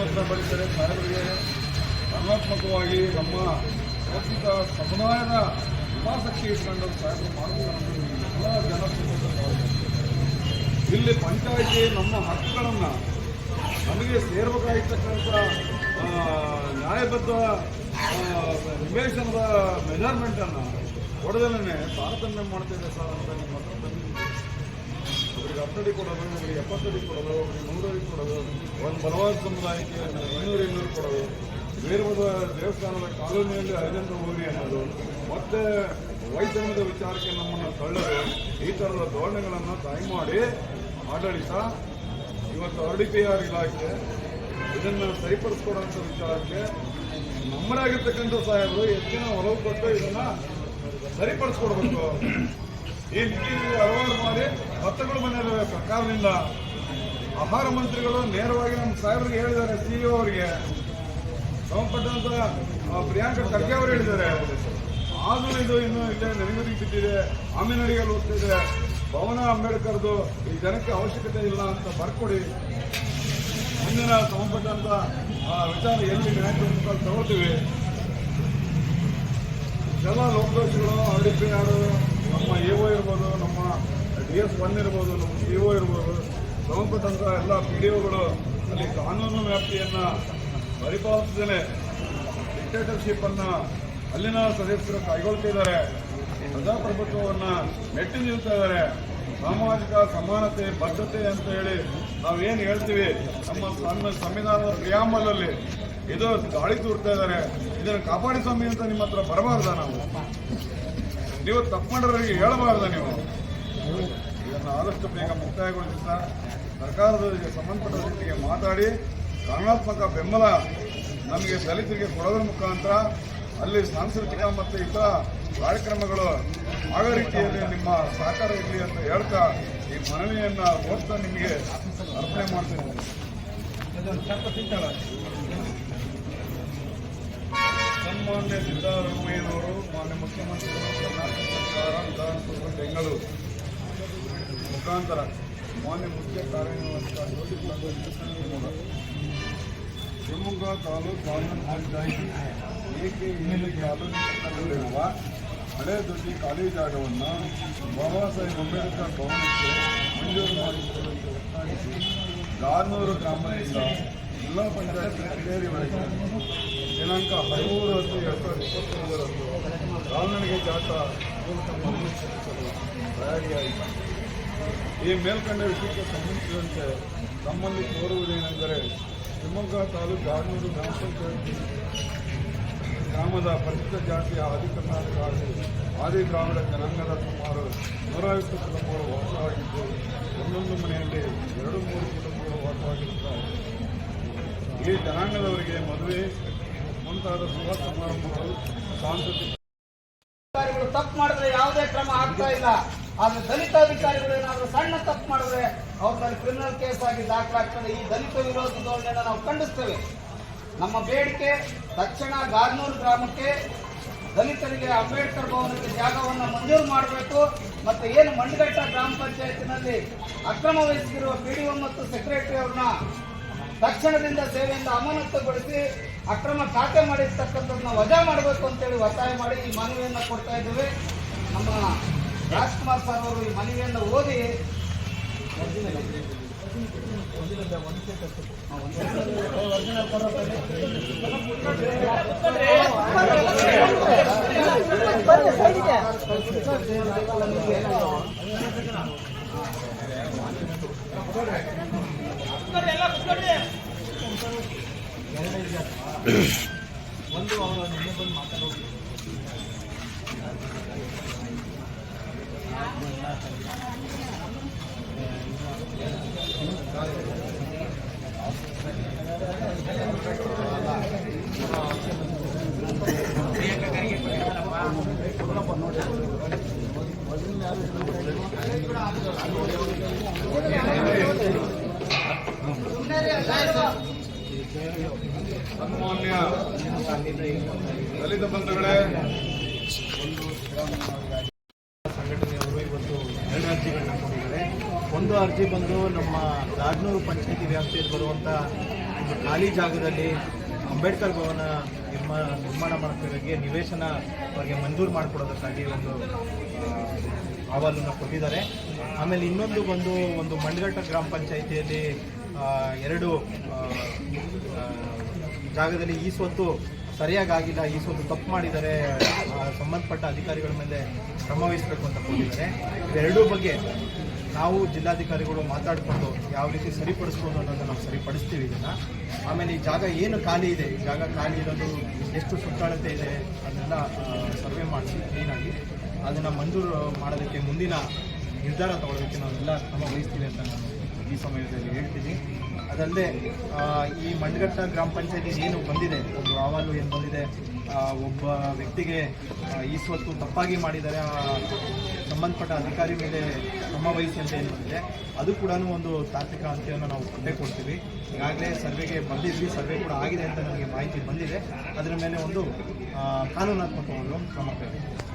ಉತ್ತರ ಬರೀತಾರೆ ಸಾಹೇಬರಿಗೆ ಧನಾತ್ಮಕವಾಗಿ ನಮ್ಮ ಪ್ರಸ್ತುತ ಸಮುದಾಯದ ಹಿತಾಸಕ್ತಿ ಇಟ್ಕೊಂಡು ಸಾಹೇಬರು ಮಾಡಬೇಕು ಎಲ್ಲ ಜನ ಇಲ್ಲಿ ಪಂಚಾಯಿತಿ ನಮ್ಮ ಹಕ್ಕುಗಳನ್ನು ನಮಗೆ ಸೇರ್ಬೇಕಾಗಿರ್ತಕ್ಕಂಥ ನ್ಯಾಯಬದ್ಧ ನಿವೇಶನದ ಮೆಜರ್ಮೆಂಟನ್ನು ಕೊಡದಲ್ಲೇ ತಾರತಮ್ಯ ಮಾಡ್ತಿದೆ ಸರ್ ಅಂತ ನಿಮ್ಮ ಹತ್ರ ಹತ್ತು ಹತ್ತಡಿ ಕೊಡೋದು ಒಬ್ಬರಿಗೆ ಎಪ್ಪತ್ತಡಿ ಕೊಡೋದು, ಅವರಿಗೆ ನೂರಡಿ ಕೊಡೋದು, ಒಂದು ಬಲವಾದ ಸಮುದಾಯಕ್ಕೆ ಇನ್ನೂರು ಇನ್ನೂರು ಕೊಡೋದು. ಬೇರ್ವದ ದೇವಸ್ಥಾನದ ಕಾಲೋನಿಯಲ್ಲಿ ಐದೆಂಟು ಹೋಗಿ ಅನ್ನೋದು, ಮತ್ತೆ ವೈಜ್ಞಾನಿಕ ವಿಚಾರಕ್ಕೆ ನಮ್ಮನ್ನು ತಳ್ಳೋದು ಈ ಥರದ ಧೋರಣೆಗಳನ್ನು ಮಾಡಿ ಆಡಳಿತ, ಇವತ್ತು ಆರ್ ಡಿ ಪಿ ಆರ್ ಇಲಾಖೆ ಇದನ್ನು ಸರಿಪಡಿಸ್ಕೊಡುವಂತ ವಿಚಾರಕ್ಕೆ ನಮ್ಮರಾಗಿರ್ತಕ್ಕಂಥ ಸಾಹೇಬರು ಹೆಚ್ಚಿನ ಒಲವು ಕೊಟ್ಟು ಇದನ್ನ ಸರಿಪಡಿಸ್ಕೊಡ್ಬೇಕು. ಈ ಹಲವಾರು ಮನೆಯಲ್ಲಿ ಬಂದಿದ್ದಾವೆ ಸರ್ಕಾರದಿಂದ ಆಹಾರ ಮಂತ್ರಿಗಳು ನೇರವಾಗಿ ನಮ್ಮ ಸಾಹೇಬರಿಗೆ ಹೇಳಿದ್ದಾರೆ ಸಿಇಒ ಅವರಿಗೆ. ಸಂಬಂಧಪಟ್ಟಂತ ಪ್ರಿಯಾಂಕ ಖರ್ಗೆ ಅವರು ಹೇಳಿದ್ದಾರೆ. ಆದರೂ ಇದು ಇನ್ನು ಇಲ್ಲೇ ನೆನಗುದಿಗೆ ಬಿದ್ದಿದೆ ಆಮೇನಡಿಯಲ್ಲಿ ಹೋಗ್ತಿದೆ ಭವನ ಅಂಬೇಡ್ಕರ್ದು ಈ ಜನಕ್ಕೆ ಅವಶ್ಯಕತೆ ಇಲ್ಲ ಅಂತ ಬರ್ಕೊಡಿ. ಮುಂದಿನ ಸಂಬಂಧಪಟ್ಟಂತ ವಿಚಾರ ಎಲ್ಲಿ ನ್ಯಾಯ ತಗೊಳ್ತೀವಿ ಎಲ್ಲ ಲೋಕದೋಷಗಳು ಆರ್ ಡಿ ಪಿ ಆರ್, ನಮ್ಮ ಎ ಒ ಇರ್ಬೋದು, ನಮ್ಮ ಡಿ ಎಸ್ ಒನ್ ಇರ್ಬೋದು, ನಮ್ಮ ಸಿ ಒ ಇರ್ಬೋದು ಸಂಬಂಧಪಟ್ಟಂಥ ಎಲ್ಲ ಪಿ ಡಿ ಒಗಳು ಅಲ್ಲಿ ಕಾನೂನು ವ್ಯಾಪ್ತಿಯನ್ನು ಪರಿಪಾಲಿಸದೇ ಡಿಕ್ಟೇಟರ್ಶಿಪ್ ಅನ್ನ ಅಲ್ಲಿನ ಸದಸ್ಯರು ಕೈಗೊಳ್ತಿದ್ದಾರೆ ಪ್ರಜಾಪ್ರಭುತ್ವವನ್ನು ಮೆಟ್ಟಿ ನಿಲ್ತಾ ಇದ್ದಾರೆ. ಸಾಮಾಜಿಕ ಸಮಾನತೆ ಬದ್ಧತೆ ಅಂತ ಹೇಳಿ ನಾವೇನು ಹೇಳ್ತೀವಿ? ನಮ್ಮ ಸಣ್ಣ ಸಂವಿಧಾನದ ಪ್ರಿಯಾಂಬಲಲ್ಲಿ ಇದು ಗಾಳಿ ತೂರ್ತಾ ಇದ್ದಾರೆ. ಇದನ್ನು ಕಾಪಾಡಿ ಸ್ವಾಮಿ ಅಂತ ನಿಮ್ಮ ಹತ್ರ ಬರಬಾರ್ದ ನಾವು? ನೀವು ತಪ್ಪು ಹೇಳಬಾರ್ದ ನೀವು? ಇದನ್ನು ಆದಷ್ಟು ಬೇಗ ಮುಕ್ತಾಯಗೊಳಿಸುತ್ತಾ ಸರ್ಕಾರದೊಂದಿಗೆ ಸರ್ಕಾರದ ಸಂಬಂಧಪಟ್ಟ ಮಾತಾಡಿ ಕಾರಣಾತ್ಮಕ ಬೆಂಬಲ ನಮಗೆ ದಲಿತರಿಗೆ ಕೊಡೋದ್ರ ಮುಖಾಂತರ ಅಲ್ಲಿ ಸಾಂಸ್ಕೃತಿಕ ಮತ್ತು ಇತರ ಕಾರ್ಯಕ್ರಮಗಳು ಆಗೋ ರೀತಿಯಲ್ಲಿ ನಿಮ್ಮ ಸಹಕಾರ ಇರಲಿ ಅಂತ ಹೇಳ್ತಾ ಈ ಮನವಿಯನ್ನು ಓದ್ತಾ ನಿಮಗೆ ಅರ್ಪಣೆ ಮಾಡ್ತೀನಿ. ಸನ್ಮಾನ್ಯ ಸಿದ್ದರಾಮಯ್ಯನವರು ಮಾನ್ಯ ಮುಖ್ಯಮಂತ್ರಿಗಳು ಕರ್ನಾಟಕ ಸರ್ಕಾರ ವಿಧಾನಸೌಧ ಬೆಂಗಳೂರು. ಮುಖಾಂತರ ಮಾನ್ಯ ಮುಖ್ಯ ಕಾರ್ಯನಿರ್ವಹಿಸಿದ ಶಿವಮೊಗ್ಗ ತಾಲೂಕು ಕಾನೂನು ಪಂಚಾಯಿತಿ ಏಕೆ ಏಳು ಕಾಲೋನಿಯಲ್ಲಿರುವ ಹಳೆ ದೊಡ್ಡಿ ಖಾಲಿ ಜಾಗವನ್ನು ಬಾಬಾ ಸಾಹೇಬ್ ಅಂಬೇಡ್ಕರ್ ಭವನಕ್ಕೆ ಮಂಜೂರು ಮಾಡಿಕೊಳ್ಳಲು ಒತ್ತಾಯಿಸಿ ಗಾರ್ನೂರು ಗ್ರಾಮದಿಂದ ಜಿಲ್ಲಾ ಪಂಚಾಯತ್ ಕಚೇರಿವರೆಗೆ ದಿನಾಂಕ ಹದಿಮೂರು ಹತ್ತು ಎರಡು ಸಾವಿರದ ಇಪ್ಪತ್ತೊಂದರಂದು ಕಾಲ್ನಡಿಗೆ ಜಾಥಾ ಮೂಲಕ ಸಲ್ಲಿಸಲು ತಯಾರಿಯಾಯಿತು ಈ ಮೇಲ್ಕಂಡ ವಿಷಯಕ್ಕೆ ಸಂಬಂಧಿಸಿದಂತೆ ತಮ್ಮಲ್ಲಿ ಕೋರುವುದೇನೆಂದರೆ ಶಿವಮೊಗ್ಗ ತಾಲೂಕು ಆರ್ನೂರು ಗ್ರಾಮ ಪಂಚಾಯತಿ ಗ್ರಾಮದ ಪರಿಶಿಷ್ಟ ಜಾತಿಯ ಆದಿ ಕರ್ನಾಟಕ ಆದಿ ಗ್ರಾಮದ ಜನಾಂಗದ ಸುಮಾರು ನೂರೈವತ್ತು ಕುಟುಂಬಗಳು ವಾಸವಾಗಿದ್ದು, ಒಂದೊಂದು ಮನೆಯಲ್ಲಿ ಎರಡು, ಮೂರು ಕುಟುಂಬಗಳು ವಾಸವಾಗಿರುತ್ತಾರೆ. ಈ ಜನಾಂಗದವರಿಗೆ ಮದುವೆ ಮುಂತಾದ ಸಭಾ ಸಮಾರಂಭಗಳು ಸಾಂಸ್ಕೃತಿಕ ಅಧಿಕಾರಿಗಳು ತಪ್ಪು ಮಾಡಿದ್ರೆ ಯಾವುದೇ ಕ್ರಮ ಆಗ್ತಾ ಇಲ್ಲ. ಆದ್ರೆ ದಲಿತ ಏನಾದ್ರು ಸಣ್ಣ ತಪ್ಪು ಮಾಡಿದ್ರೆ ಅವ್ರ ಮೇಲೆ ಕ್ರಿಮಿನಲ್ ಕೇಸ್ ಆಗಿ ದಾಖಲಾಗ್ತದೆ. ಈ ದಲಿತ ವಿರೋಧಿ ಧೋರಣೆ ನಾವು ಖಂಡಿಸ್ತೇವೆ. ನಮ್ಮ ಬೇಡಿಕೆ ತಕ್ಷಣ ಗಾರ್ನೂರು ಗ್ರಾಮಕ್ಕೆ ದಲಿತರಿಗೆ ಅಂಬೇಡ್ಕರ್ ಭವನಕ್ಕೆ ಜಾಗವನ್ನು ಮಂಜೂರು ಮಾಡಬೇಕು. ಮತ್ತೆ ಏನು ಮಂಡಗಟ್ಟ ಗ್ರಾಮ ಪಂಚಾಯತಿನಲ್ಲಿ ಅಕ್ರಮವಹಿಸಿರುವ ಪಿಡಿಒ ಮತ್ತು ಸೆಕ್ರೆಟರಿ ಅವ್ರನ್ನ ತಕ್ಷಣದಿಂದ ಸೇವೆಯಿಂದ ಅಮಾನತುಗೊಳಿಸಿ ಅಕ್ರಮ ಖಾತೆ ಮಾಡಿರ್ತಕ್ಕಂಥದ್ದನ್ನ ವಜಾ ಮಾಡಬೇಕು ಅಂತೇಳಿ ಒತ್ತಾಯ ಮಾಡಿ ಈ ಮನವಿಯನ್ನು ಕೊಡ್ತಾ ಇದ್ದೇವೆ. ನಮ್ಮ ರಾಜ್ಕುಮಾರ್ ಸರ್ ಅವರು ಈ ಮನವಿಯನ್ನು ಓದಿ ಒಂದು ಅವರು ನಿನ್ನೆ ಬಂದು ಮಾತಾಡೋದು ನೋಡಿ ಸನ್ಮಾನ್ಯ ದಲಿತ ಬಂಧುಗಳೇ ಸಂಘಟನೆಯವರು ಇವತ್ತು ಎರಡು ಅರ್ಜಿಗಳನ್ನ ಒಂದು ಅರ್ಜಿ ಬಂದು ನಮ್ಮ ದಾಡ್ನೂರು ಪಂಚಾಯತಿ ವ್ಯಾಪ್ತಿಯಲ್ಲಿ ಬರುವಂಥ ಒಂದು ಖಾಲಿ ಜಾಗದಲ್ಲಿ ಅಂಬೇಡ್ಕರ್ ಭವನ ನಿರ್ಮಾಣ ನಿರ್ಮಾಣ ಮಾಡೋದಕ್ಕೆ ನಿವೇಶನ ಅವರಿಗೆ ಮಂಜೂರು ಮಾಡಿಕೊಡೋದಕ್ಕಾಗಿ ಒಂದು ಅಹವಾಲನ್ನು ಕೊಟ್ಟಿದ್ದಾರೆ. ಆಮೇಲೆ ಇನ್ನೊಂದು ಬಂದು ಒಂದು ಮಂಡಗಟ್ಟ ಗ್ರಾಮ ಪಂಚಾಯಿತಿಯಲ್ಲಿ ಎರಡು ಜಾಗದಲ್ಲಿ ಈ ಸ್ವತ್ತು ಸರಿಯಾಗಿ ಆಗಿಲ್ಲ ಈ ಸ್ವತ್ತು ತಪ್ಪು ಮಾಡಿದರೆ ಸಂಬಂಧಪಟ್ಟ ಅಧಿಕಾರಿಗಳ ಮೇಲೆ ಕ್ರಮ ವಹಿಸಬೇಕು ಅಂತ ಕೊಟ್ಟಿದ್ದಾರೆ ಇವೆರಡೂ ಬಗ್ಗೆ ನಾವು ಜಿಲ್ಲಾಧಿಕಾರಿಗಳು ಮಾತಾಡಿಕೊಂಡು ಯಾವ ರೀತಿ ಸರಿಪಡಿಸ್ಬೋದು ಅನ್ನೋದನ್ನು ನಾವು ಸರಿಪಡಿಸ್ತೀವಿ ಇದನ್ನು. ಆಮೇಲೆ ಈ ಜಾಗ ಏನು ಖಾಲಿ ಇದೆ? ಈ ಜಾಗ ಖಾಲಿ ಇರೋದು ಎಷ್ಟು ಸುತ್ತಾಳತೆ ಇದೆ ಅದನ್ನೆಲ್ಲ ಸರ್ವೆ ಮಾಡಿಸಿ ಕ್ಲೀನಾಗಿ ಅದನ್ನು ಮಂಜೂರು ಮಾಡೋದಕ್ಕೆ ಮುಂದಿನ ನಿರ್ಧಾರ ತಗೊಳ್ಳೋದಕ್ಕೆ ನಾವೆಲ್ಲ ಕ್ರಮ ವಹಿಸ್ತೀವಿ ಅಂತ ನಾನು ಈ ಸಮಯದಲ್ಲಿ ಹೇಳ್ತೀನಿ. ಅದಲ್ಲದೆ ಈ ಮಂಡಗಟ್ಟ ಗ್ರಾಮ ಪಂಚಾಯತಿ ಏನು ಬಂದಿದೆ ಒಂದು ಅಹವಾಲು ಏನು ಬಂದಿದೆ ಒಬ್ಬ ವ್ಯಕ್ತಿಗೆ ಈ ಸ್ವತ್ತು ತಪ್ಪಾಗಿ ಮಾಡಿದರೆ ಸಂಬಂಧಪಟ್ಟ ಅಧಿಕಾರಿ ಮೇಲೆ ಕ್ರಮ ವಹಿಸಿ ಅಂತ ಏನು ಬಂದಿದೆ, ಅದು ಕೂಡ ಒಂದು ತಾತ್ವಿಕ ಅಂತ್ಯವನ್ನು ನಾವು ಕೊಟ್ಟೇ ಕೊಡ್ತೀವಿ. ಈಗಾಗಲೇ ಸರ್ವೆಗೆ ಬಂದಿದ್ವಿ, ಸರ್ವೆ ಕೂಡ ಆಗಿದೆ ಅಂತ ನಮಗೆ ಮಾಹಿತಿ ಬಂದಿದೆ. ಅದರ ಮೇಲೆ ಒಂದು ಕಾನೂನಾತ್ಮಕ ಒಂದು ಕ್ರಮ ಕೈಗೊಳ್ತೀವಿ